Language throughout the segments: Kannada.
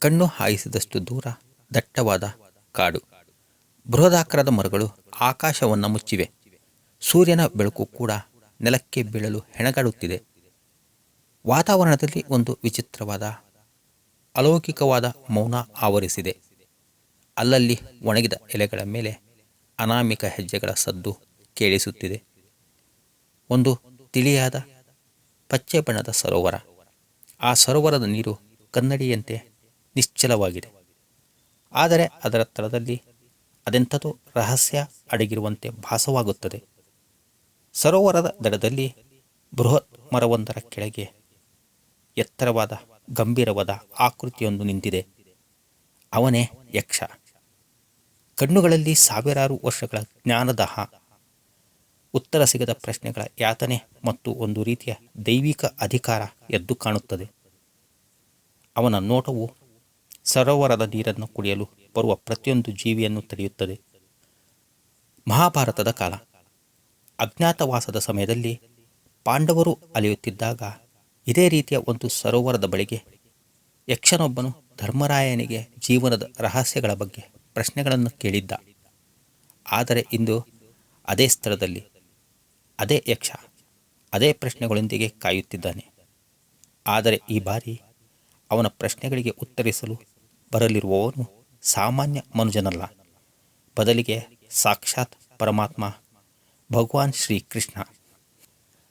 ಕಣ್ಣು ಹಾಯಿಸಿದಷ್ಟು ದೂರ ದಟ್ಟವಾದ ಕಾಡು. ಬೃಹದಾಕಾರದ ಮರಗಳು ಆಕಾಶವನ್ನು ಮುಚ್ಚಿವೆ. ಸೂರ್ಯನ ಬೆಳಕು ಕೂಡ ನೆಲಕ್ಕೆ ಬೀಳಲು ಹೆಣಗಾಡುತ್ತಿದೆ. ವಾತಾವರಣದಲ್ಲಿ ಒಂದು ವಿಚಿತ್ರವಾದ, ಅಲೌಕಿಕವಾದ ಮೌನ ಆವರಿಸಿದೆ. ಅಲ್ಲಲ್ಲಿ ಒಣಗಿದ ಎಲೆಗಳ ಮೇಲೆ ಅನಾಮಿಕ ಹೆಜ್ಜೆಗಳ ಸದ್ದು ಕೇಳಿಸುತ್ತಿದೆ. ಒಂದು ತಿಳಿಯಾದ ಪಚ್ಚೆ ಬಣ್ಣದ ಸರೋವರ. ಆ ಸರೋವರದ ನೀರು ಕನ್ನಡಿಯಂತೆ ನಿಶ್ಚಲವಾಗಿದೆ. ಆದರೆ ಅದರ ತಳದಲ್ಲಿ ಅದೆಂಥದೋ ರಹಸ್ಯ ಅಡಗಿರುವಂತೆ ಭಾಸವಾಗುತ್ತದೆ. ಸರೋವರದ ದಡದಲ್ಲಿ ಬೃಹತ್ ಮರವೊಂದರ ಕೆಳಗೆ ಎತ್ತರವಾದ ಗಂಭೀರವಾದ ಆಕೃತಿಯೊಂದು ನಿಂತಿದೆ. ಅವನೇ ಯಕ್ಷ. ಕಣ್ಣುಗಳಲ್ಲಿ ಸಾವಿರಾರು ವರ್ಷಗಳ ಜ್ಞಾನದಾಹ. ಉತ್ತರ ಸಿಗದ ಪ್ರಶ್ನೆಗಳ ಯಾತನೆ ಮತ್ತು ಒಂದು ರೀತಿಯ ದೈವಿಕ ಅಧಿಕಾರ ಎದ್ದು ಕಾಣುತ್ತದೆ. ಅವನ ನೋಟವು ಸರೋವರದ ನೀರನ್ನು ಕುಡಿಯಲು ಬರುವ ಪ್ರತಿಯೊಂದು ಜೀವಿಯನ್ನು ತಡೆಯುತ್ತದೆ. ಮಹಾಭಾರತದ ಕಾಲ. ಅಜ್ಞಾತವಾಸದ ಸಮಯದಲ್ಲಿ ಪಾಂಡವರು ಅಲೆಯುತ್ತಿದ್ದಾಗ ಇದೇ ರೀತಿಯ ಒಂದು ಸರೋವರದ ಬಳಿಗೆ ಯಕ್ಷನೊಬ್ಬನು ಧರ್ಮರಾಯನಿಗೆ ಜೀವನದ ರಹಸ್ಯಗಳ ಬಗ್ಗೆ ಪ್ರಶ್ನೆಗಳನ್ನು ಕೇಳಿದ್ದ. ಆದರೆ ಇಂದು ಅದೇ ಸ್ಥಳದಲ್ಲಿ, ಅದೇ ಯಕ್ಷ, ಅದೇ ಪ್ರಶ್ನೆಗಳೊಂದಿಗೆ ಕಾಯುತ್ತಿದ್ದಾನೆ. ಆದರೆ ಈ ಬಾರಿ ಅವನ ಪ್ರಶ್ನೆಗಳಿಗೆ ಉತ್ತರಿಸಲು ಬರಲಿರುವವನು ಸಾಮಾನ್ಯ ಮನುಜನಲ್ಲ. ಬದಲಿಗೆ ಸಾಕ್ಷಾತ್ ಪರಮಾತ್ಮ, ಭಗವಾನ್ ಶ್ರೀಕೃಷ್ಣ.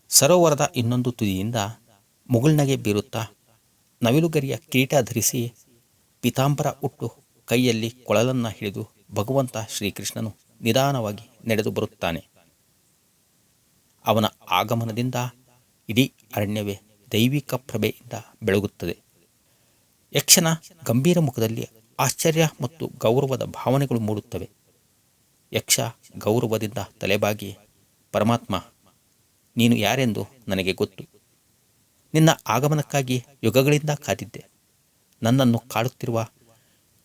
ಸರೋವರದ ಇನ್ನೊಂದು ತುದಿಯಿಂದ ಮುಗುಳ್ನಗೆ ಬೀರುತ್ತಾ ನವಿಲುಗರಿಯ ಕಿರೀಟ ಧರಿಸಿ ಪಿತಾಂಬರ ಉಟ್ಟು ಕೈಯಲ್ಲಿ ಕೊಳಲನ್ನು ಹಿಡಿದು ಭಗವಂತ ಶ್ರೀಕೃಷ್ಣನು ನಿಧಾನವಾಗಿ ನಡೆದು ಬರುತ್ತಾನೆ. ಅವನ ಆಗಮನದಿಂದ ಇಡೀ ಅರಣ್ಯವೇ ದೈವಿಕ ಪ್ರಭೆಯಿಂದ ಬೆಳಗುತ್ತದೆ. ಯಕ್ಷನ ಗಂಭೀರ ಮುಖದಲ್ಲಿ ಆಶ್ಚರ್ಯ ಮತ್ತು ಗೌರವದ ಭಾವನೆಗಳು ಮೂಡುತ್ತವೆ. ಯಕ್ಷ ಗೌರವದಿಂದ ತಲೆಬಾಗಿ, ಪರಮಾತ್ಮ, ನೀನು ಯಾರೆಂದು ನನಗೆ ಗೊತ್ತು. ನಿನ್ನ ಆಗಮನಕ್ಕಾಗಿ ಯುಗಗಳಿಂದ ಕಾದಿದ್ದೆ. ನನ್ನನ್ನು ಕಾಡುತ್ತಿರುವ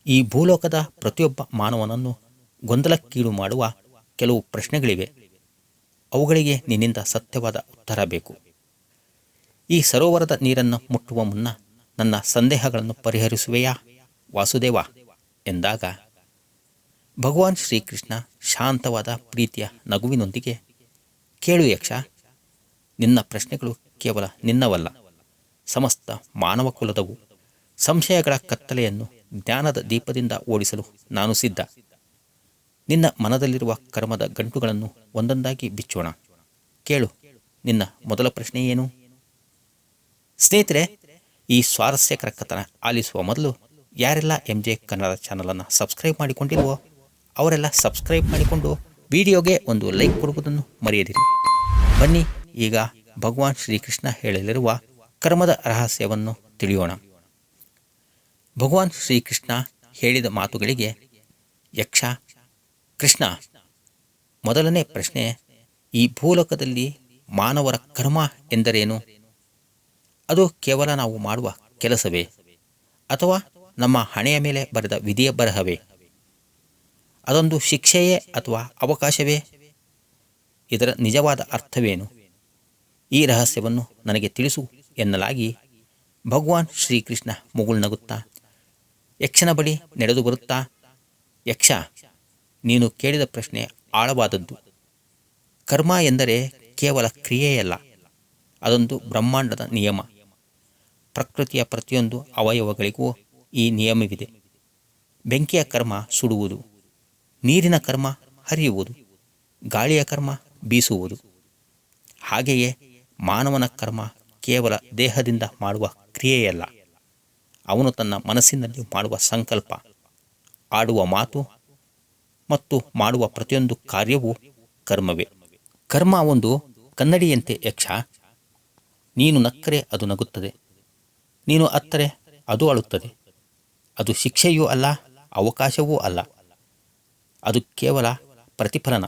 ಈ ಭೂಲೋಕದ ಪ್ರತಿಯೊಬ್ಬ ಮಾನವನನ್ನು ಗೊಂದಲಕ್ಕೀಡು ಮಾಡುವ ಕೆಲವು ಪ್ರಶ್ನೆಗಳಿವೆ. ಅವುಗಳಿಗೆ ನಿನ್ನಿಂದ ಸತ್ಯವಾದ ಉತ್ತರ ಬೇಕು. ಈ ಸರೋವರದ ನೀರನ್ನು ಮುಟ್ಟುವ ಮುನ್ನ ನನ್ನ ಸಂದೇಹಗಳನ್ನು ಪರಿಹರಿಸುವೆಯಾ, ವಾಸುದೇವ? ಎಂದಾಗ, ಭಗವಾನ್ ಶ್ರೀಕೃಷ್ಣ ಶಾಂತವಾದ ಪ್ರೀತಿಯ ನಗುವಿನೊಂದಿಗೆ, ಕೇಳು ಯಕ್ಷ, ನಿನ್ನ ಪ್ರಶ್ನೆಗಳು ಕೇವಲ ನಿನ್ನವಲ್ಲ, ಸಮಸ್ತ ಮಾನವ ಕುಲದವು ಸಂಶಯಗಳ ಕತ್ತಲೆಯನ್ನು ಜ್ಞಾನದ ದೀಪದಿಂದ ಓಡಿಸಲು ನಾನು ಸಿದ್ಧ. ನಿನ್ನ ಮನದಲ್ಲಿರುವ ಕರ್ಮದ ಗಂಟುಗಳನ್ನು ಒಂದೊಂದಾಗಿ ಬಿಚ್ಚೋಣ. ಕೇಳು, ನಿನ್ನ ಮೊದಲ ಪ್ರಶ್ನೆ ಏನು? ಸ್ನೇಹಿತರೆ ಈ ಸ್ವಾರಸ್ಯಕರ ಕಥನ ಆಲಿಸುವ ಮೊದಲು ಯಾರೆಲ್ಲ ಎಂ ಜೆ ಕನ್ನಡ ಚಾನಲನ್ನು ಸಬ್ಸ್ಕ್ರೈಬ್ ಮಾಡಿಕೊಂಡಿಲ್ವೋ ಅವರೆಲ್ಲ ಸಬ್ಸ್ಕ್ರೈಬ್ ಮಾಡಿಕೊಂಡು ವಿಡಿಯೋಗೆ ಒಂದು ಲೈಕ್ ಕೊಡುವುದನ್ನು ಮರೆಯದಿರಿ. ಬನ್ನಿ, ಈಗ ಭಗವಾನ್ ಶ್ರೀಕೃಷ್ಣ ಹೇಳಲಿರುವ ಕರ್ಮದ ರಹಸ್ಯವನ್ನು ತಿಳಿಯೋಣ. ಭಗವಾನ್ ಶ್ರೀಕೃಷ್ಣ ಹೇಳಿದ ಮಾತುಗಳಿಗೆ ಯಕ್ಷ, ಕೃಷ್ಣ, ಮೊದಲನೇ ಪ್ರಶ್ನೆ, ಈ ಭೂಲೋಕದಲ್ಲಿ ಮಾನವರ ಕರ್ಮ ಎಂದರೇನು? ಅದು ಕೇವಲ ನಾವು ಮಾಡುವ ಕೆಲಸವೇ? ಅಥವಾ ನಮ್ಮ ಹಣೆಯ ಮೇಲೆ ಬರೆದ ವಿಧಿಯ ಬರಹವೇ? ಅದೊಂದು ಶಿಕ್ಷೆಯೇ ಅಥವಾ ಅವಕಾಶವೇ? ಇದರ ನಿಜವಾದ ಅರ್ಥವೇನು? ಈ ರಹಸ್ಯವನ್ನು ನನಗೆ ತಿಳಿಸು ಎನ್ನಲಾಗಿ ಭಗವಾನ್ ಶ್ರೀಕೃಷ್ಣ ಮುಗುಳ್ನಗುತ್ತಾ ಯಕ್ಷನ ಬಳಿ ನಡೆದು ಬರುತ್ತಾ, ಯಕ್ಷ, ನೀನು ಕೇಳಿದ ಪ್ರಶ್ನೆ ಆಳವಾದದ್ದು. ಕರ್ಮ ಎಂದರೆ ಕೇವಲ ಕ್ರಿಯೆಯಲ್ಲ, ಅದೊಂದು ಬ್ರಹ್ಮಾಂಡದ ನಿಯಮ. ಪ್ರಕೃತಿಯ ಪ್ರತಿಯೊಂದು ಅವಯವಗಳಿಗೂ ಈ ನಿಯಮವಿದೆ. ಬೆಂಕಿಯ ಕರ್ಮ ಸುಡುವುದು, ನೀರಿನ ಕರ್ಮ ಹರಿಯುವುದು, ಗಾಳಿಯ ಕರ್ಮ ಬೀಸುವುದು. ಹಾಗೆಯೇ ಮಾನವನ ಕರ್ಮ ಕೇವಲ ದೇಹದಿಂದ ಮಾಡುವ ಕ್ರಿಯೆಯಲ್ಲ ಅವನು ತನ್ನ ಮನಸ್ಸಿನಲ್ಲಿ ಮಾಡುವ ಸಂಕಲ್ಪ, ಆಡುವ ಮಾತು ಮತ್ತು ಮಾಡುವ ಪ್ರತಿಯೊಂದು ಕಾರ್ಯವೂ ಕರ್ಮವೇ. ಕರ್ಮ ಒಂದು ಕನ್ನಡಿಯಂತೆ ಯಕ್ಷ, ನೀನು ನಕ್ಕರೆ ಅದು ನಗುತ್ತದೆ. ನೀನು ಅತ್ತರೆ, ಅದು ಅಳುತ್ತದೆ. ಅದು ಶಿಕ್ಷೆಯೂ ಅಲ್ಲ, ಅವಕಾಶವೂ ಅಲ್ಲ. ಅದು ಕೇವಲ ಪ್ರತಿಫಲನ.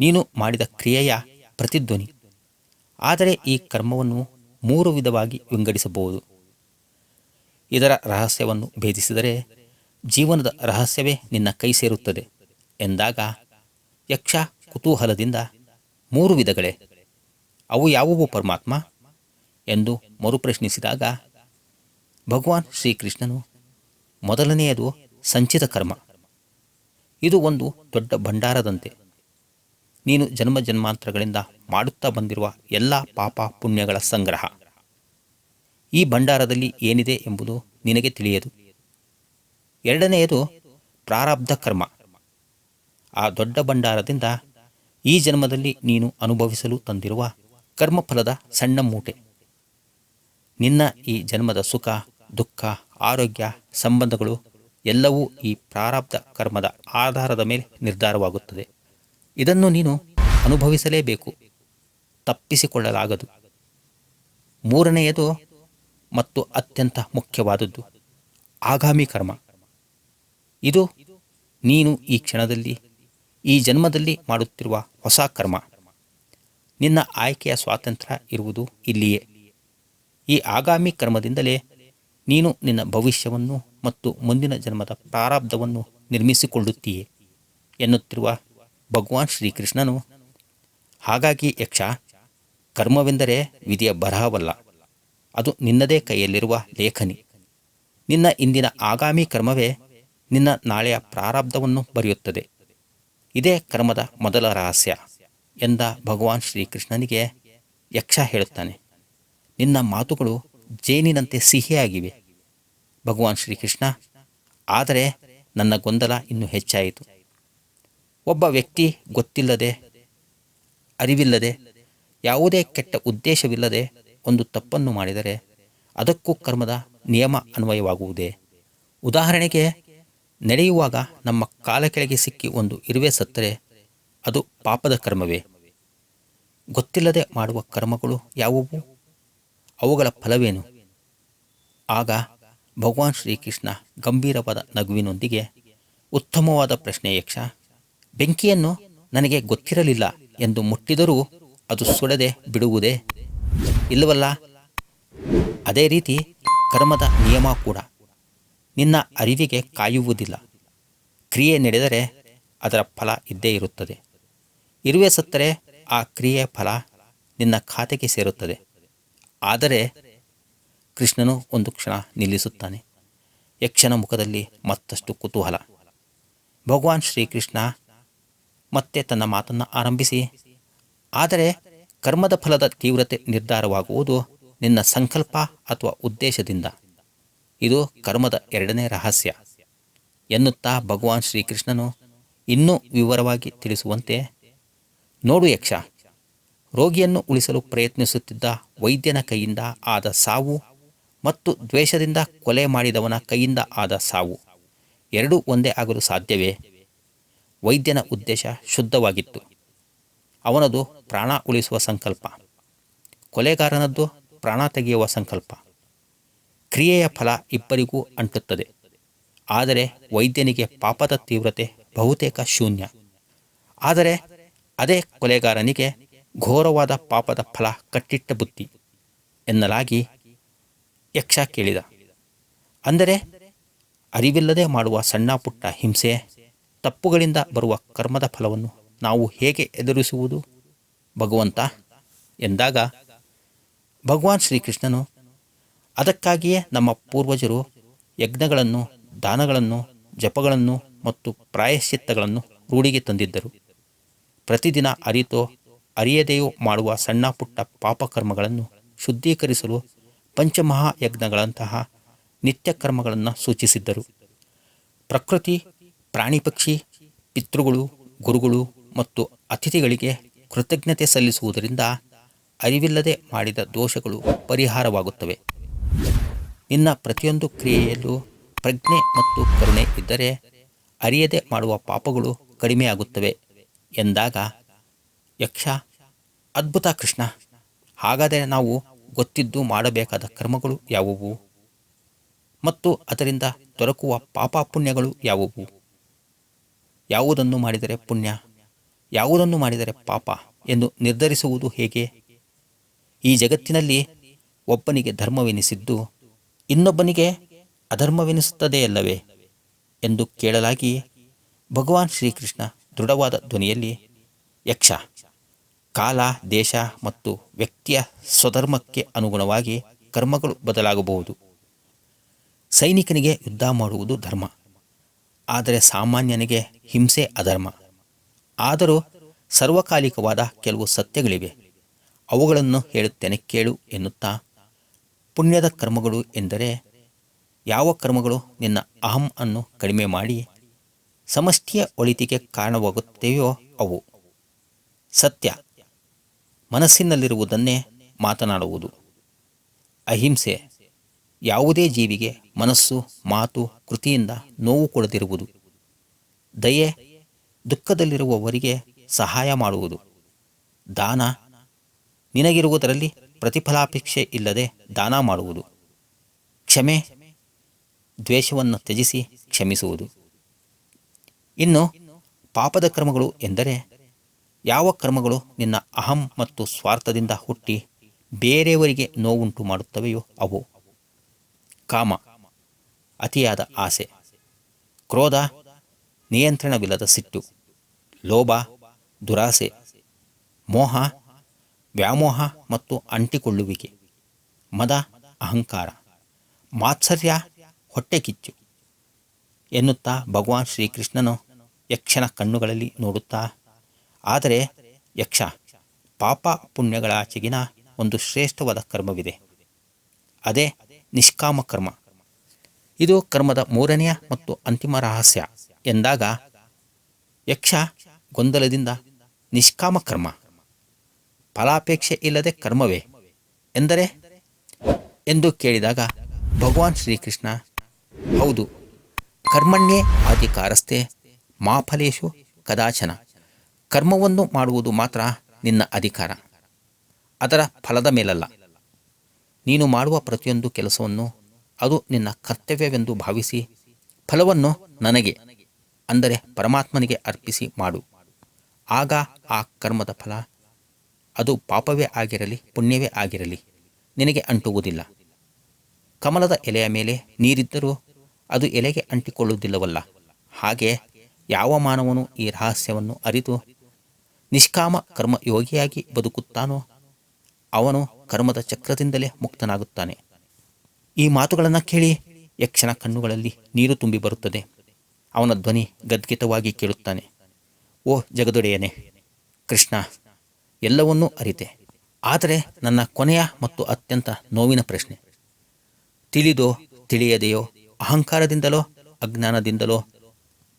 ನೀನು ಮಾಡಿದ ಕ್ರಿಯೆಯ ಪ್ರತಿಧ್ವನಿ. ಆದರೆ ಈ ಕರ್ಮವನ್ನು ಮೂರು ವಿಧವಾಗಿ ವಿಂಗಡಿಸಬಹುದು. ಇದರ ರಹಸ್ಯವನ್ನು ಭೇದಿಸಿದರೆ ಜೀವನದ ರಹಸ್ಯವೇ ನಿನ್ನ ಕೈ ಸೇರುತ್ತದೆ ಎಂದಾಗ ಯಕ್ಷ ಕುತೂಹಲದಿಂದ ಮೂರು ವಿಧಗಳೇ. ಅವು ಯಾವುವು ಪರಮಾತ್ಮ? ಎಂದು ಮರುಪ್ರಶ್ನಿಸಿದಾಗ, ಭಗವಾನ್ ಶ್ರೀಕೃಷ್ಣನು ಮೊದಲನೆಯದು ಸಂಚಿತ ಕರ್ಮ. ಇದು ಒಂದು ದೊಡ್ಡ ಭಂಡಾರದಂತೆ. ನೀನು ಜನ್ಮ ಜನ್ಮಾಂತರಗಳಿಂದ ಮಾಡುತ್ತಾ ಬಂದಿರುವ ಎಲ್ಲ ಪಾಪ ಪುಣ್ಯಗಳ ಸಂಗ್ರಹ. ಈ ಭಂಡಾರದಲ್ಲಿ ಏನಿದೆ ಎಂಬುದು ನಿನಗೆ ತಿಳಿಯದು. ಎರಡನೆಯದು ಪ್ರಾರಬ್ಧ ಕರ್ಮ. ಆ ದೊಡ್ಡ ಭಂಡಾರದಿಂದ ಈ ಜನ್ಮದಲ್ಲಿ ನೀನು ಅನುಭವಿಸಲು ತಂದಿರುವ ಕರ್ಮಫಲದ ಸಣ್ಣ ಮೂಟೆ. ನಿನ್ನ ಈ ಜನ್ಮದ ಸುಖ, ದುಃಖ, ಆರೋಗ್ಯ, ಸಂಬಂಧಗಳು ಎಲ್ಲವೂ ಈ ಪ್ರಾರಬ್ಧ ಕರ್ಮದ ಆಧಾರದ ಮೇಲೆ ನಿರ್ಧಾರವಾಗುತ್ತದೆ. ಇದನ್ನು ನೀನು ಅನುಭವಿಸಲೇಬೇಕು. ತಪ್ಪಿಸಿಕೊಳ್ಳಲಾಗದು. ಮೂರನೆಯದು ಮತ್ತು ಅತ್ಯಂತ ಮುಖ್ಯವಾದದ್ದು, ಆಗಾಮಿ ಕರ್ಮ. ಇದು ನೀನು ಈ ಕ್ಷಣದಲ್ಲಿ, ಈ ಜನ್ಮದಲ್ಲಿ ಮಾಡುತ್ತಿರುವ ಹೊಸ ಕರ್ಮ. ನಿನ್ನ ಆಯ್ಕೆಯ ಸ್ವಾತಂತ್ರ್ಯ ಇರುವುದು ಇಲ್ಲಿಯೇ. ಈ ಆಗಾಮಿ ಕರ್ಮದಿಂದಲೇ ನೀನು ನಿನ್ನ ಭವಿಷ್ಯವನ್ನು ಮತ್ತು ಮುಂದಿನ ಜನ್ಮದ ಪ್ರಾರಬ್ಧವನ್ನು ನಿರ್ಮಿಸಿಕೊಳ್ಳುತ್ತೀಯೆ ಎನ್ನುತ್ತಿರುವ ಭಗವಾನ್ ಶ್ರೀಕೃಷ್ಣನು. ಹಾಗಾಗಿ ಯಕ್ಷ, ಕರ್ಮವೆಂದರೆ ವಿಧಿಯ ಬರಹವಲ್ಲ, ಅದು ನಿನ್ನದೇ ಕೈಯಲ್ಲಿರುವ ಲೇಖನಿ. ನಿನ್ನ ಇಂದಿನ ಆಗಾಮಿ ಕರ್ಮವೇ ನಿನ್ನ ನಾಳೆಯ ಪ್ರಾರಬ್ಧವನ್ನು ಬರೆಯುತ್ತದೆ. ಇದೇ ಕರ್ಮದ ಮೊದಲ ರಹಸ್ಯ ಎಂದ ಭಗವಾನ್ ಶ್ರೀಕೃಷ್ಣನಿಗೆ ಯಕ್ಷ ಹೇಳುತ್ತಾನೆ. ನಿನ್ನ ಮಾತುಗಳು ಜೇನಿನಂತೆ ಸಿಹಿಯಾಗಿವೆ. ಭಗವಾನ್ ಶ್ರೀಕೃಷ್ಣ, ಆದರೆ ನನ್ನ ಗೊಂದಲ ಇನ್ನೂ ಹೆಚ್ಚಾಯಿತು. ಒಬ್ಬ ವ್ಯಕ್ತಿ ಗೊತ್ತಿಲ್ಲದೆ, ಅರಿವಿಲ್ಲದೆ, ಯಾವುದೇ ಕೆಟ್ಟ ಉದ್ದೇಶವಿಲ್ಲದೆ ಒಂದು ತಪ್ಪನ್ನು ಮಾಡಿದರೆ ಅದಕ್ಕೂ ಕರ್ಮದ ನಿಯಮ ಅನ್ವಯವಾಗುವುದೇ? ಉದಾಹರಣೆಗೆ, ನಡೆಯುವಾಗ ನಮ್ಮ ಕಾಲ ಕೆಳಗೆ ಸಿಕ್ಕಿ ಒಂದು ಇರುವೆ ಸತ್ತರೆ ಅದು ಪಾಪದ ಕರ್ಮವೇ? ಗೊತ್ತಿಲ್ಲದೆ ಮಾಡುವ ಕರ್ಮಗಳು ಯಾವುವು? ಅವುಗಳ ಫಲವೇನು? ಆಗ ಭಗವಾನ್ ಶ್ರೀಕೃಷ್ಣ ಗಂಭೀರವಾದ ನಗುವಿನೊಂದಿಗೆ, ಉತ್ತಮವಾದ ಪ್ರಶ್ನೆ ಯಕ್ಷ, ಬೆಂಕಿಯನ್ನು ನನಗೆ ಗೊತ್ತಿರಲಿಲ್ಲ ಎಂದು ಮುಟ್ಟಿದರೂ ಅದು ಸುಡದೆ ಬಿಡುವುದೇ? ಇಲ್ಲವಲ್ಲ? ಅದೇ ರೀತಿ ಕರ್ಮದ ನಿಯಮ ಕೂಡ. ನಿನ್ನ ಅರಿವಿಗೆ ಕಾಯುವುದಿಲ್ಲ. ಕ್ರಿಯೆ ನಡೆದರೆ ಅದರ ಫಲ ಇದ್ದೇ ಇರುತ್ತದೆ. ಇರುವೆ ಸತ್ತರೆ ಆ ಕ್ರಿಯೆ ಫಲ ನಿನ್ನ ಖಾತೆಗೆ ಸೇರುತ್ತದೆ. ಆದರೆ ಕೃಷ್ಣನು ಒಂದು ಕ್ಷಣ ನಿಲ್ಲಿಸುತ್ತಾನೆ. ಯಕ್ಷನ ಮುಖದಲ್ಲಿ ಮತ್ತಷ್ಟು ಕುತೂಹಲ. ಭಗವಾನ್ ಶ್ರೀಕೃಷ್ಣ ಮತ್ತೆ ತನ್ನ ಮಾತನ್ನು ಆರಂಭಿಸಿ, ಆದರೆ ಕರ್ಮದ ಫಲದ ತೀವ್ರತೆ ನಿರ್ಧಾರವಾಗುವುದು ನಿನ್ನ ಸಂಕಲ್ಪ ಅಥವಾ ಉದ್ದೇಶದಿಂದ. ಇದು ಕರ್ಮದ ಎರಡನೇ ರಹಸ್ಯ. ಎನ್ನುತ್ತಾ ಭಗವಾನ್ ಶ್ರೀಕೃಷ್ಣನು ಇನ್ನೂ ವಿವರವಾಗಿ ತಿಳಿಸುವಂತೆ, ನೋಡು ಯಕ್ಷ ರೋಗಿಯನ್ನು ಉಳಿಸಲು ಪ್ರಯತ್ನಿಸುತ್ತಿದ್ದ ವೈದ್ಯನ ಕೈಯಿಂದ ಆದ ಸಾವು ಮತ್ತು ದ್ವೇಷದಿಂದ ಕೊಲೆ ಮಾಡಿದವನ ಕೈಯಿಂದ ಆದ ಸಾವು. ಎರಡೂ ಒಂದೇ ಆಗಲು ಸಾಧ್ಯವೇ? ವೈದ್ಯನ ಉದ್ದೇಶ ಶುದ್ಧವಾಗಿತ್ತು. ಅವನದು ಪ್ರಾಣ ಉಳಿಸುವ ಸಂಕಲ್ಪ. ಕೊಲೆಗಾರನದ್ದು ಪ್ರಾಣ ತೆಗೆಯುವ ಸಂಕಲ್ಪ. ಕ್ರಿಯೆಯ ಫಲ ಇಬ್ಬರಿಗೂ ಅಂಟುತ್ತದೆ. ಆದರೆ ವೈದ್ಯನಿಗೆ ಪಾಪದ ತೀವ್ರತೆ ಬಹುತೇಕ ಶೂನ್ಯ. ಆದರೆ ಅದೇ ಕೊಲೆಗಾರನಿಗೆ ಘೋರವಾದ ಪಾಪದ ಫಲ ಕಟ್ಟಿಟ್ಟ ಬುತ್ತಿ ಎನ್ನಲಾಗಿ ಯಕ್ಷ ಕೇಳಿದ. ಅಂದರೆ, ಅರಿವಿಲ್ಲದೆ ಮಾಡುವ ಸಣ್ಣ ಪುಟ್ಟ ಹಿಂಸೆ, ತಪ್ಪುಗಳಿಂದ ಬರುವ ಕರ್ಮದ ಫಲವನ್ನು ನಾವು ಹೇಗೆ ಎದುರಿಸುವುದು? ಭಗವಂತ ಎಂದಾಗ, ಭಗವಾನ್ ಶ್ರೀಕೃಷ್ಣನು ಅದಕ್ಕಾಗಿಯೇ ನಮ್ಮ ಪೂರ್ವಜರು ಯಜ್ಞಗಳನ್ನು, ದಾನಗಳನ್ನು, ಜಪಗಳನ್ನು ಮತ್ತು ಪ್ರಾಯಶ್ಚಿತ್ತಗಳನ್ನು ರೂಢಿಗೆ ತಂದಿದ್ದರು. ಪ್ರತಿದಿನ ಅರಿತೋ ಅರಿಯದೆಯೋ ಮಾಡುವ ಸಣ್ಣ ಪುಟ್ಟ ಪಾಪಕರ್ಮಗಳನ್ನು ಶುದ್ಧೀಕರಿಸಲು ಪಂಚಮಹಾಯಜ್ಞಗಳಂತಹ ನಿತ್ಯಕರ್ಮಗಳನ್ನು ಸೂಚಿಸಿದ್ದರು. ಪ್ರಕೃತಿ, ಪ್ರಾಣಿ ಪಕ್ಷಿ, ಪಿತೃಗಳು, ಗುರುಗಳು ಮತ್ತು ಅತಿಥಿಗಳಿಗೆ ಕೃತಜ್ಞತೆ ಸಲ್ಲಿಸುವುದರಿಂದ ಅರಿವಿಲ್ಲದೆ ಮಾಡಿದ ದೋಷಗಳು ಪರಿಹಾರವಾಗುತ್ತವೆ. ನಿನ್ನ ಪ್ರತಿಯೊಂದು ಕ್ರಿಯೆಯಲ್ಲೂ ಪ್ರಜ್ಞೆ ಮತ್ತು ಕರುಣೆ ಇದ್ದರೆ ಅರಿಯದೆ ಮಾಡುವ ಪಾಪಗಳು ಕಡಿಮೆಯಾಗುತ್ತವೆ ಎಂದಾಗ ಯಕ್ಷ, ಅದ್ಭುತ ಕೃಷ್ಣ. ಹಾಗಾದರೆ ನಾವು ಗೊತ್ತಿದ್ದು ಮಾಡಬೇಕಾದ ಕರ್ಮಗಳು ಯಾವುವು? ಮತ್ತು ಅದರಿಂದ ದೊರಕುವ ಪಾಪ ಪುಣ್ಯಗಳು ಯಾವುವು? ಯಾವುದನ್ನು ಮಾಡಿದರೆ ಪುಣ್ಯ, ಯಾವುದನ್ನು ಮಾಡಿದರೆ ಪಾಪ ಎಂದು ನಿರ್ಧರಿಸುವುದು ಹೇಗೆ? ಈ ಜಗತ್ತಿನಲ್ಲಿ ಒಬ್ಬನಿಗೆ ಧರ್ಮವೆನಿಸಿದ್ದು ಇನ್ನೊಬ್ಬನಿಗೆ ಅಧರ್ಮವೆನಿಸುತ್ತದೆಯಲ್ಲವೇ ಎಂದು ಕೇಳಲಾಗಿ ಭಗವಾನ್ ಶ್ರೀಕೃಷ್ಣ ದೃಢವಾದ ಧ್ವನಿಯಲ್ಲಿ, ಯಕ್ಷ ಕಾಲ, ದೇಶ ಮತ್ತು ವ್ಯಕ್ತಿಯ ಸ್ವಧರ್ಮಕ್ಕೆ ಅನುಗುಣವಾಗಿ ಕರ್ಮಗಳು ಬದಲಾಗಬಹುದು. ಸೈನಿಕನಿಗೆ ಯುದ್ಧ ಮಾಡುವುದು ಧರ್ಮ. ಆದರೆ ಸಾಮಾನ್ಯನಿಗೆ ಹಿಂಸೆ ಅಧರ್ಮ. ಆದರೂ ಸರ್ವಕಾಲಿಕವಾದ ಕೆಲವು ಸತ್ಯಗಳಿವೆ. ಅವುಗಳನ್ನು ಹೇಳುತ್ತೇನೆ ಕೇಳು ಎನ್ನುತ್ತಾ, ಪುಣ್ಯದ ಕರ್ಮಗಳು ಎಂದರೆ ಯಾವ ಕರ್ಮಗಳು ನಿನ್ನ ಅಹಂ ಅನ್ನು ಕಡಿಮೆ ಮಾಡಿ ಸಮಷ್ಟಿಯ ಒಳಿತಿಗೆ ಕಾರಣವಾಗುತ್ತವೆಯೋ ಅವು. ಸತ್ಯ. ಮನಸ್ಸಿನಲ್ಲಿರುವುದನ್ನೇ ಮಾತನಾಡುವುದು. ಅಹಿಂಸೆ ಯಾವುದೇ ಜೀವಿಗೆ ಮನಸ್ಸು, ಮಾತು, ಕೃತಿಯಿಂದ ನೋವು ಕೊಡದಿರುವುದು. ದಯೆ ದುಃಖದಲ್ಲಿರುವವರಿಗೆ ಸಹಾಯ ಮಾಡುವುದು. ದಾನ ನಿನಗಿರುವುದರಲ್ಲಿ ಪ್ರತಿಫಲಾಪೇಕ್ಷೆ ಇಲ್ಲದೆ ದಾನ ಮಾಡುವುದು. ಕ್ಷಮೆ ದ್ವೇಷವನ್ನು ತ್ಯಜಿಸಿ ಕ್ಷಮಿಸುವುದು. ಇನ್ನು ಪಾಪದ ಕ್ರಮಗಳು ಎಂದರೆ ಯಾವ ಕರ್ಮಗಳು ನಿನ್ನ ಅಹಂ ಮತ್ತು ಸ್ವಾರ್ಥದಿಂದ ಹುಟ್ಟಿ ಬೇರೆಯವರಿಗೆ ನೋವುಂಟು ಮಾಡುತ್ತವೆಯೋ ಅವು. ಕಾಮ, ಅತಿಯಾದ ಆಸೆ. ಕ್ರೋಧ, ನಿಯಂತ್ರಣವಿಲ್ಲದ ಸಿಟ್ಟು. ಲೋಭ, ದುರಾಸೆ. ಮೋಹ, ವ್ಯಾಮೋಹ ಮತ್ತು ಅಂಟಿಕೊಳ್ಳುವಿಕೆ. ಮದ, ಅಹಂಕಾರ. ಮಾತ್ಸರ್ಯ, ಹೊಟ್ಟೆಕಿಚ್ಚು. ಎನ್ನುತ್ತಾ ಭಗವಾನ್ ಶ್ರೀಕೃಷ್ಣನು ಯಕ್ಷನ ಕಣ್ಣುಗಳಲ್ಲಿ ನೋಡುತ್ತಾ ಆದರೆ ಯಕ್ಷ, ಪಾಪ ಪುಣ್ಯಗಳಾಚೆಗಿನ ಒಂದು ಶ್ರೇಷ್ಠವಾದ ಕರ್ಮವಿದೆ. ಅದೇ ನಿಷ್ಕಾಮ ಕರ್ಮ. ಇದು ಕರ್ಮದ ಮೂರನೆಯ ಮತ್ತು ಅಂತಿಮ ರಹಸ್ಯ ಎಂದಾಗ ಯಕ್ಷ ಗೊಂದಲದಿಂದ ನಿಷ್ಕಾಮ ಕರ್ಮ. ಫಲಾಪೇಕ್ಷೆ ಇಲ್ಲದೆ ಕರ್ಮವೇ ಎಂದರೆ ಎಂದು ಕೇಳಿದಾಗ ಭಗವಾನ್ ಶ್ರೀಕೃಷ್ಣ, ಹೌದು ಕರ್ಮಣ್ಯೇ ಅಧಿಕಾರಸ್ಥೆ ಮಾಫಲೇಶು ಕದಾಚನ. ಕರ್ಮವನ್ನು ಮಾಡುವುದು ಮಾತ್ರ ನಿನ್ನ ಅಧಿಕಾರ. ಅದರ ಫಲದ ಮೇಲಲ್ಲ. ನೀನು ಮಾಡುವ ಪ್ರತಿಯೊಂದು ಕೆಲಸವನ್ನು ಅದು ನಿನ್ನ ಕರ್ತವ್ಯವೆಂದು ಭಾವಿಸಿ ಫಲವನ್ನು ನನಗೆ, ಅಂದರೆ ಪರಮಾತ್ಮನಿಗೆ ಅರ್ಪಿಸಿ ಮಾಡು. ಆಗ ಆ ಕರ್ಮದ ಫಲ ಅದು ಪಾಪವೇ ಆಗಿರಲಿ, ಪುಣ್ಯವೇ ಆಗಿರಲಿ, ನಿನಗೆ ಅಂಟುವುದಿಲ್ಲ. ಕಮಲದ ಎಲೆಯ ಮೇಲೆ ನೀರಿದ್ದರೂ ಅದು ಎಲೆಗೆ ಅಂಟಿಕೊಳ್ಳುವುದಿಲ್ಲವಲ್ಲ. ಹಾಗೆ ಯಾವ ಮಾನವನು ಈ ರಹಸ್ಯವನ್ನು ಅರಿತು ನಿಷ್ಕಾಮ ಕರ್ಮಯೋಗಿಯಾಗಿ ಬದುಕುತ್ತಾನೋ ಅವನು ಕರ್ಮದ ಚಕ್ರದಿಂದಲೇ ಮುಕ್ತನಾಗುತ್ತಾನೆ. ಈ ಮಾತುಗಳನ್ನು ಕೇಳಿ ಯಕ್ಷನ ಕಣ್ಣುಗಳಲ್ಲಿ ನೀರು ತುಂಬಿ ಬರುತ್ತದೆ. ಅವನ ಧ್ವನಿ ಗದ್ಗಿತವಾಗಿ ಕೇಳುತ್ತಾನೆ. ಓ ಜಗದೊಡೆಯನೆ, ಕೃಷ್ಣ, ಎಲ್ಲವನ್ನೂ ಅರಿತೆ. ಆದರೆ ನನ್ನ ಕೊನೆಯ ಮತ್ತು ಅತ್ಯಂತ ನೋವಿನ ಪ್ರಶ್ನೆ. ತಿಳಿದೋ ತಿಳಿಯದೆಯೋ, ಅಹಂಕಾರದಿಂದಲೋ ಅಜ್ಞಾನದಿಂದಲೋ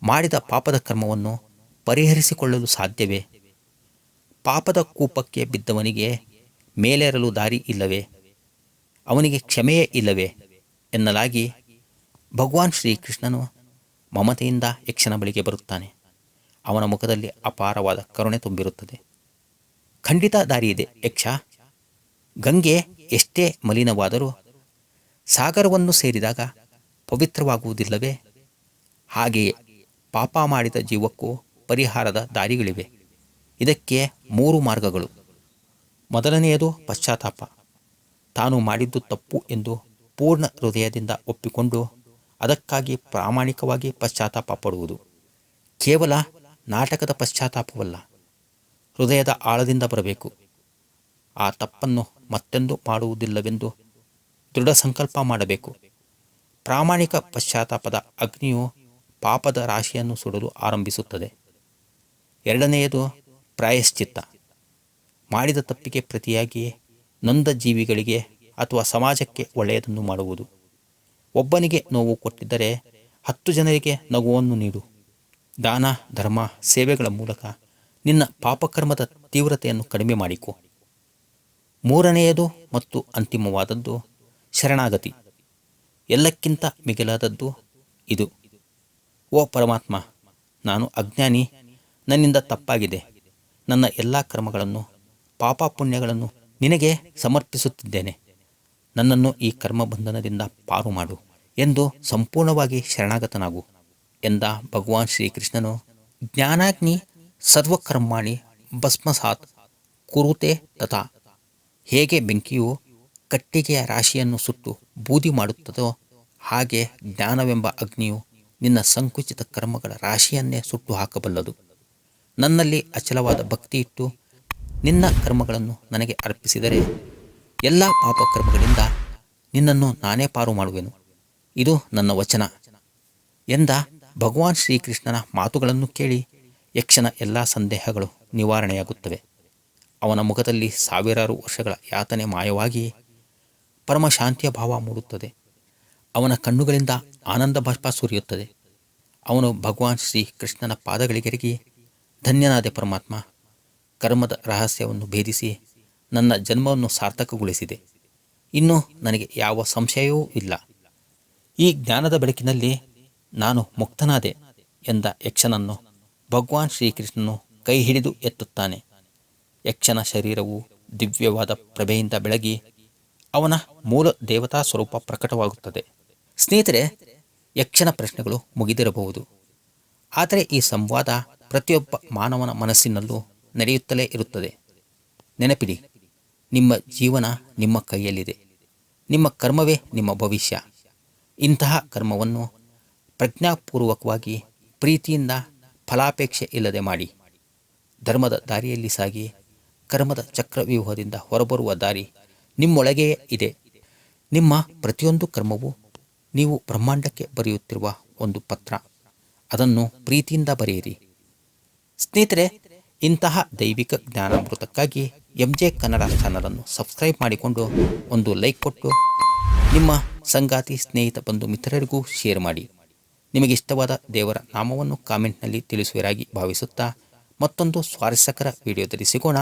ಮಾಡಿದ ಪಾಪದ ಕರ್ಮವನ್ನು ಪರಿಹರಿಸಿಕೊಳ್ಳಲು ಸಾಧ್ಯವೇ? ಪಾಪದ ಕೂಪಕ್ಕೆ ಬಿದ್ದವನಿಗೆ ಮೇಲೇರಲು ದಾರಿ ಇಲ್ಲವೇ? ಅವನಿಗೆ ಕ್ಷಮೆಯೇ ಇಲ್ಲವೇ? ಎನ್ನಲಾಗಿ ಭಗವಾನ್ ಶ್ರೀಕೃಷ್ಣನು ಮಮತೆಯಿಂದ ಯಕ್ಷನ ಬಳಿಗೆ ಬರುತ್ತಾನೆ. ಅವನ ಮುಖದಲ್ಲಿ ಅಪಾರವಾದ ಕರುಣೆ ತುಂಬಿರುತ್ತದೆ. ಖಂಡಿತ ದಾರಿ ಇದೆ ಯಕ್ಷ. ಗಂಗೆ ಎಷ್ಟೇ ಮಲಿನವಾದರೂ ಸಾಗರವನ್ನು ಸೇರಿದಾಗ ಪವಿತ್ರವಾಗುವುದಿಲ್ಲವೇ? ಹಾಗೆಯೇ ಪಾಪ ಮಾಡಿದ ಜೀವಕ್ಕೂ ಪರಿಹಾರದ ದಾರಿಗಳಿವೆ. ಇದಕ್ಕೆ ಮೂರು ಮಾರ್ಗಗಳು. ಮೊದಲನೆಯದು ಪಶ್ಚಾತ್ತಾಪ. ತಾನು ಮಾಡಿದ್ದು ತಪ್ಪು ಎಂದು ಪೂರ್ಣ ಹೃದಯದಿಂದ ಒಪ್ಪಿಕೊಂಡು ಅದಕ್ಕಾಗಿ ಪ್ರಾಮಾಣಿಕವಾಗಿ ಪಶ್ಚಾತ್ತಾಪ ಪಡುವುದು. ಕೇವಲ ನಾಟಕದ ಪಶ್ಚಾತ್ತಾಪವಲ್ಲ, ಹೃದಯದ ಆಳದಿಂದ ಬರಬೇಕು. ಆ ತಪ್ಪನ್ನು ಮತ್ತೆಂದು ಮಾಡುವುದಿಲ್ಲವೆಂದು ದೃಢ ಸಂಕಲ್ಪ ಮಾಡಬೇಕು. ಪ್ರಾಮಾಣಿಕ ಪಶ್ಚಾತ್ತಾಪದ ಅಗ್ನಿಯು ಪಾಪದ ರಾಶಿಯನ್ನು ಸುಡಲು ಆರಂಭಿಸುತ್ತದೆ. ಎರಡನೆಯದು ಪ್ರಾಯಶ್ಚಿತ್ತ. ಮಾಡಿದ ತಪ್ಪಿಗೆ ಪ್ರತಿಯಾಗಿ ನೊಂದ ಜೀವಿಗಳಿಗೆ ಅಥವಾ ಸಮಾಜಕ್ಕೆ ಒಳ್ಳೆಯದನ್ನು ಮಾಡುವುದು. ಒಬ್ಬನಿಗೆ ನೋವು ಕೊಟ್ಟಿದ್ದರೆ ಹತ್ತು ಜನರಿಗೆ ನಗುವನ್ನು ನೀಡು. ದಾನ, ಧರ್ಮ, ಸೇವೆಗಳ ಮೂಲಕ ನಿನ್ನ ಪಾಪಕರ್ಮದ ತೀವ್ರತೆಯನ್ನು ಕಡಿಮೆ ಮಾಡಿಕೊ. ಮೂರನೆಯದು ಮತ್ತು ಅಂತಿಮವಾದದ್ದು ಶರಣಾಗತಿ. ಎಲ್ಲಕ್ಕಿಂತ ಮಿಗಿಲಾದದ್ದು ಇದು. ಓ ಪರಮಾತ್ಮ, ನಾನು ಅಜ್ಞಾನಿ, ನನ್ನಿಂದ ತಪ್ಪಾಗಿದೆ. ನನ್ನ ಎಲ್ಲ ಕರ್ಮಗಳನ್ನು ಪಾಪ ಪುಣ್ಯಗಳನ್ನು ನಿನಗೆ ಸಮರ್ಪಿಸುತ್ತಿದ್ದೇನೆ. ನನ್ನನ್ನು ಈ ಕರ್ಮಬಂಧನದಿಂದ ಪಾರು ಮಾಡು ಎಂದು ಸಂಪೂರ್ಣವಾಗಿ ಶರಣಾಗತನಾಗು ಎಂದ ಭಗವಾನ್ ಶ್ರೀಕೃಷ್ಣನು. ಜ್ಞಾನಾಗ್ನಿ ಸರ್ವಕರ್ಮಾಣಿ ಭಸ್ಮಸಾತ್ ಕುರುತೆ ತಥಾ. ಹೇಗೆ ಬೆಂಕಿಯು ಕಟ್ಟಿಗೆಯ ರಾಶಿಯನ್ನು ಸುಟ್ಟು ಬೂದಿ ಮಾಡುತ್ತದೋ ಹಾಗೆ ಜ್ಞಾನವೆಂಬ ಅಗ್ನಿಯು ನಿನ್ನ ಸಂಕುಚಿತ ಕರ್ಮಗಳ ರಾಶಿಯನ್ನೇ ಸುಟ್ಟು ಹಾಕಬಲ್ಲದು. ನನ್ನಲ್ಲಿ ಅಚಲವಾದ ಭಕ್ತಿ ಇಟ್ಟು ನಿನ್ನ ಕರ್ಮಗಳನ್ನು ನನಗೆ ಅರ್ಪಿಸಿದರೆ ಎಲ್ಲ ಪಾಪಕರ್ಮಗಳಿಂದ ನಿನ್ನನ್ನು ನಾನೇ ಪಾರು ಮಾಡುವೆನು. ಇದು ನನ್ನ ವಚನ. ಎಂದ ಭಗವಾನ್ ಶ್ರೀಕೃಷ್ಣನ ಮಾತುಗಳನ್ನು ಕೇಳಿ ಯಕ್ಷನ ಎಲ್ಲ ಸಂದೇಹಗಳು ನಿವಾರಣೆಯಾಗುತ್ತವೆ. ಅವನ ಮುಖದಲ್ಲಿ ಸಾವಿರಾರು ವರ್ಷಗಳ ಯಾತನೆ ಮಾಯವಾಗಿ ಪರಮಶಾಂತಿಯ ಭಾವ ಮೂಡುತ್ತದೆ. ಅವನ ಕಣ್ಣುಗಳಿಂದ ಆನಂದ ಬಾಷ್ಪ ಸುರಿಯುತ್ತದೆ. ಅವನು ಭಗವಾನ್ ಶ್ರೀಕೃಷ್ಣನ ಪಾದಗಳಿಗೆರಗಿ ಧನ್ಯನಾದೆ ಪರಮಾತ್ಮ, ಕರ್ಮದ ರಹಸ್ಯವನ್ನು ಭೇದಿಸಿ ನನ್ನ ಜನ್ಮವನ್ನು ಸಾರ್ಥಕಗೊಳಿಸಿದೆ. ಇನ್ನು ನನಗೆ ಯಾವ ಸಂಶಯವೂ ಇಲ್ಲ. ಈ ಜ್ಞಾನದ ಬೆಳಕಿನಲ್ಲಿ ನಾನು ಮುಕ್ತನಾದೆ ಎಂದ ಯಕ್ಷನನ್ನು ಭಗವಾನ್ ಶ್ರೀಕೃಷ್ಣನು ಕೈ ಹಿಡಿದು ಎತ್ತುತ್ತಾನೆ. ಯಕ್ಷನ ಶರೀರವು ದಿವ್ಯವಾದ ಪ್ರಭೆಯಿಂದ ಬೆಳಗಿ ಅವನ ಮೂಲ ದೇವತಾ ಸ್ವರೂಪ ಪ್ರಕಟವಾಗುತ್ತದೆ. ಸ್ನೇಹಿತರೆ, ಯಕ್ಷನ ಪ್ರಶ್ನೆಗಳು ಮುಗಿದಿರಬಹುದು. ಆದರೆ ಈ ಸಂವಾದ ಪ್ರತಿಯೊಬ್ಬ ಮಾನವನ ಮನಸ್ಸಿನಲ್ಲೂ ನಡೆಯುತ್ತಲೇ ಇರುತ್ತದೆ. ನೆನಪಿಡಿ, ನಿಮ್ಮ ಜೀವನ ನಿಮ್ಮ ಕೈಯಲ್ಲಿದೆ. ನಿಮ್ಮ ಕರ್ಮವೇ ನಿಮ್ಮ ಭವಿಷ್ಯ. ಇಂತಹ ಕರ್ಮವನ್ನು ಪ್ರಜ್ಞಾಪೂರ್ವಕವಾಗಿ ಪ್ರೀತಿಯಿಂದ ಫಲಾಪೇಕ್ಷೆ ಇಲ್ಲದೆ ಮಾಡಿ. ಧರ್ಮದ ದಾರಿಯಲ್ಲಿ ಸಾಗಿ, ಕರ್ಮದ ಚಕ್ರವ್ಯೂಹದಿಂದ ಹೊರಬರುವ ದಾರಿ ನಿಮ್ಮೊಳಗೆಯೇ ಇದೆ. ನಿಮ್ಮ ಪ್ರತಿಯೊಂದು ಕರ್ಮವು ನೀವು ಬ್ರಹ್ಮಾಂಡಕ್ಕೆ ಬರೆಯುತ್ತಿರುವ ಒಂದು ಪತ್ರ. ಅದನ್ನು ಪ್ರೀತಿಯಿಂದ ಬರೆಯಿರಿ. ಸ್ನೇಹಿತರೆ, ಇಂತಹ ದೈವಿಕ ಜ್ಞಾನಾಮೃತಕ್ಕಾಗಿ ಎಂ ಜೆ ಕನ್ನಡ ಚಾನಲನ್ನು ಸಬ್ಸ್ಕ್ರೈಬ್ ಮಾಡಿಕೊಂಡು ಒಂದು ಲೈಕ್ ಕೊಟ್ಟು ನಿಮ್ಮ ಸಂಗಾತಿ ಸ್ನೇಹಿತ ಬಂಧು ಮಿತ್ರರಿಗೂ ಶೇರ್ ಮಾಡಿ. ನಿಮಗೆ ಇಷ್ಟವಾದ ದೇವರ ನಾಮವನ್ನು ಕಾಮೆಂಟ್ನಲ್ಲಿ ತಿಳಿಸುವರಾಗಿ ಭಾವಿಸುತ್ತಾ ಮತ್ತೊಂದು ಸ್ವಾರಸ್ಯಕರ ವಿಡಿಯೋದಲ್ಲಿ ಸಿಗೋಣ.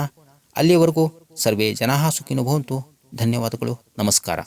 ಅಲ್ಲಿಯವರೆಗೂ ಸರ್ವೇ ಜನಾಹ ಸುಖಿನುಭವಂತು ಧನ್ಯವಾದಗಳು. ನಮಸ್ಕಾರ.